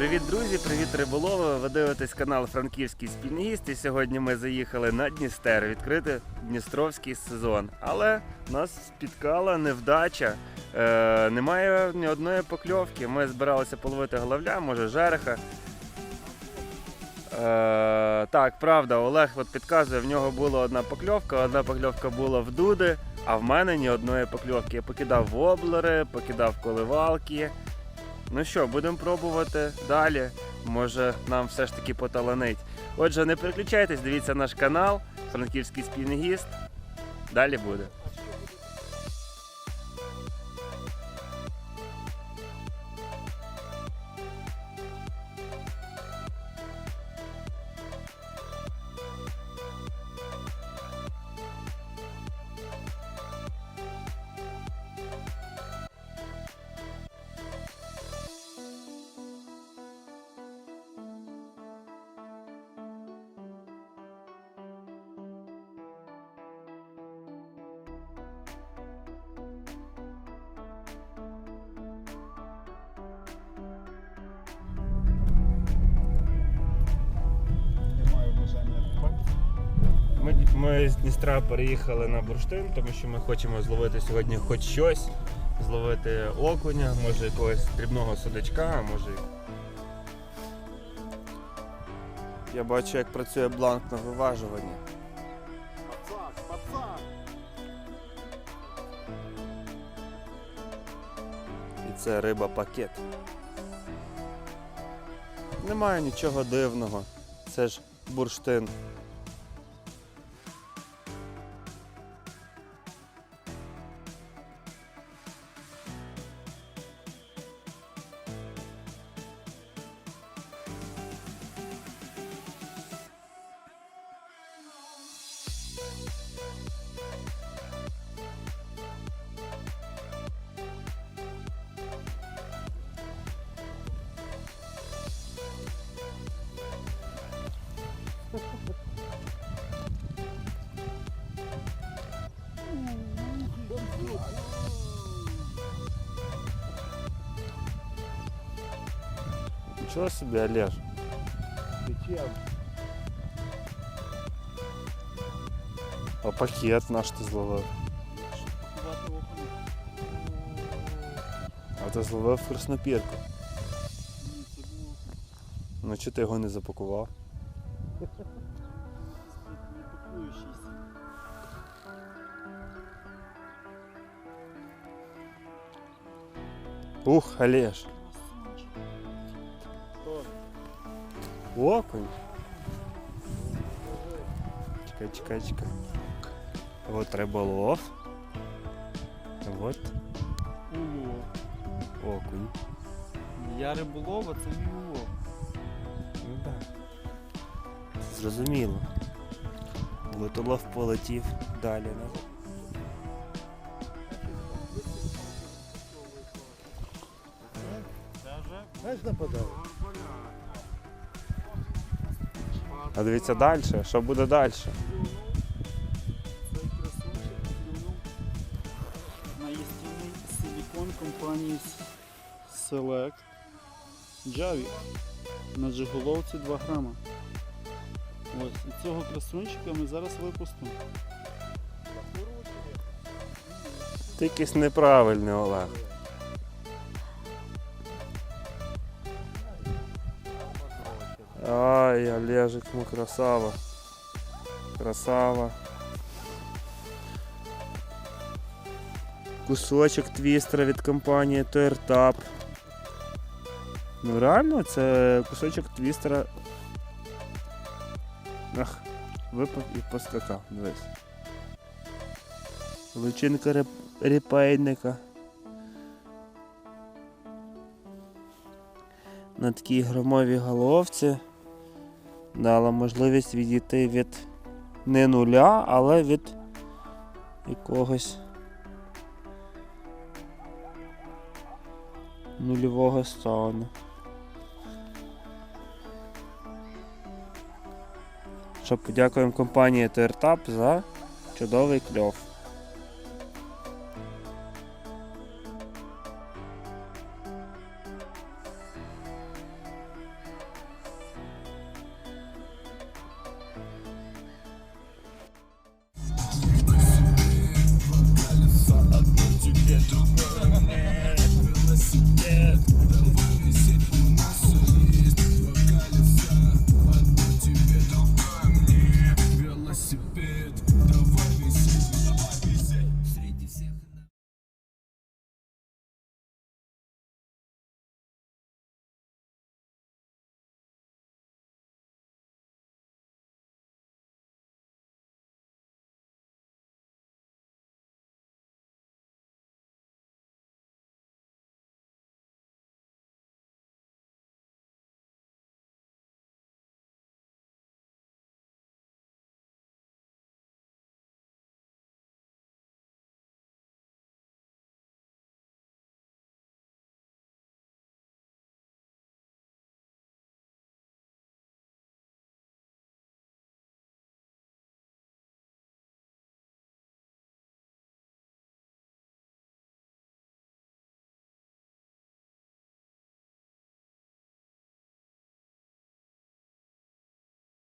Привіт, друзі! Привіт, риболови! Ви дивитесь канал Франківський спільнігіст. І сьогодні ми заїхали на Дністер відкрити Дністровський сезон. Але нас спіткала невдача. Е, немає ні одної покльовки. Ми збиралися половити головля, може жереха. Е, так, правда, Олег от підказує, в нього була одна покльовка, одна покльовка була в дуди, а в мене ні одної покльовки. Я покидав воблери, покидав коливалки. Ну що, будемо пробувати далі. Може нам все ж таки поталанить. Отже, не переключайтесь, дивіться наш канал, Франківський спільний гіст. Далі буде. Ми, з Дністра переїхали на бурштин, тому що ми хочемо зловити сьогодні хоч щось. Зловити окуня, може якогось дрібного судачка, а може. Я бачу, як працює бланк на виважуванні. І це риба пакет. Немає нічого дивного. Це ж бурштин. Нічого собі, Олеж. Зачем? А пакет наш ти зловив. А ти зловив краснопірку. Ну чи ти його не запакував? Ух, Олеж. Окунь. Чекай, чекай, чекай. Вот риболов. Вот Улов. окунь. Я риболов, а це мій улов. Ну так. Зрозуміло. Литолов полетів далі. Не? Знаєш, нападає? А дивіться далі, що буде далі? цей красунчик клюнув на їстівний силікон компанії Select Javi на джиголовці 2 грама. Ось, і цього красунчика ми зараз випустимо. Ти якийсь неправильний Олег. Ай, Олежик, ну красава. Красава. Кусочок твістера від компанії ToyRTAP. Ну реально, це кусочок твістера. Ах, випав і поскакав, дивись. Личинка реп... репейника. На такій громовій головці дала можливість відійти від не нуля, але від якогось нульового стану. Що подякуємо компанії TRTAP за чудовий кльов.